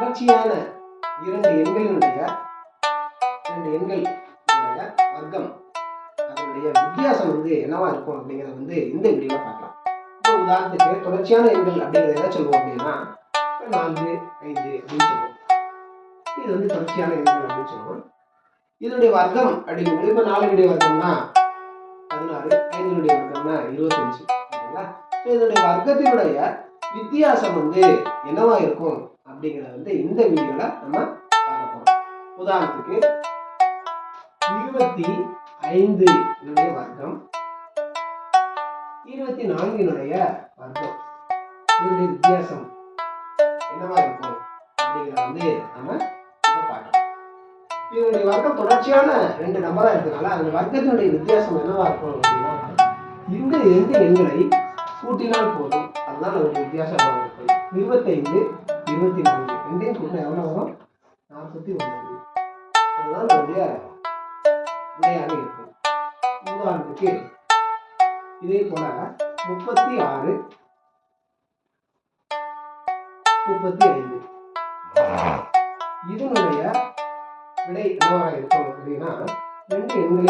தொடர்ச்சியான இரண்டு எண்களினுடைய இரண்டு எண்கள் வர்க்கம் அதனுடைய வித்தியாசம் வந்து என்னவா இருக்கும் அப்படிங்கறத வந்து இந்த வீடியோல பார்க்கலாம். இப்போ உதாரணத்துக்கு தொடர்ச்சியான எண்கள் அப்படிங்கிறத என்ன சொல்லுவோம் அப்படின்னா நான்கு ஐந்து அப்படின்னு சொல்லுவோம். இது வந்து தொடர்ச்சியான எண்கள் அப்படின்னு சொல்லுவோம். இதனுடைய வர்க்கம் அப்படிங்கிறது இப்போ நாலுடைய வர்க்கம்னா பதினாறு ஐந்தினுடைய வர்க்கம்னா இருபத்தஞ்சு சரிங்களா? ஸோ இதனுடைய வர்க்கத்தினுடைய வித்தியாசம் வந்து என்னவா இருக்கும்? அப்படிங்கிறத வந்து இந்த வீடியோல நம்ம பார்க்க போறோம். உதாரணத்துக்கு இருபத்தி ஐந்து என்னுடைய வர்க்கம் இருபத்தி நான்கினுடைய வர்க்கம் இதனுடைய வித்தியாசம் என்னவா இருக்கும் அப்படிங்கிறத வந்து நம்ம இப்ப பார்க்கலாம். இதனுடைய வர்க்கம் தொடர்ச்சியான ரெண்டு நம்பரா இருக்கிறதுனால அந்த வர்க்கத்தினுடைய வித்தியாசம் என்னவா இருக்கும் அப்படின்னா இந்த இரண்டு எண்களை கூட்டினால் போதும். அதுதான் அதனுடைய வித்தியாசமாக இருக்கும் இருபத்தைந்து இருபத்தி நான்கு ரெண்டையும் கூட்டம் எவ்வளோ வரும் நாற்பத்தி ஒன்பது அதுதான் அதனுடைய விடையாக இருக்கும். உதாரணத்துக்கு இதே போல முப்பத்தி ஆறு முப்பத்தி ஐந்து. இதனுடைய விடை என்னவாக இருக்கும் அப்படின்னா ரெண்டு எண்களை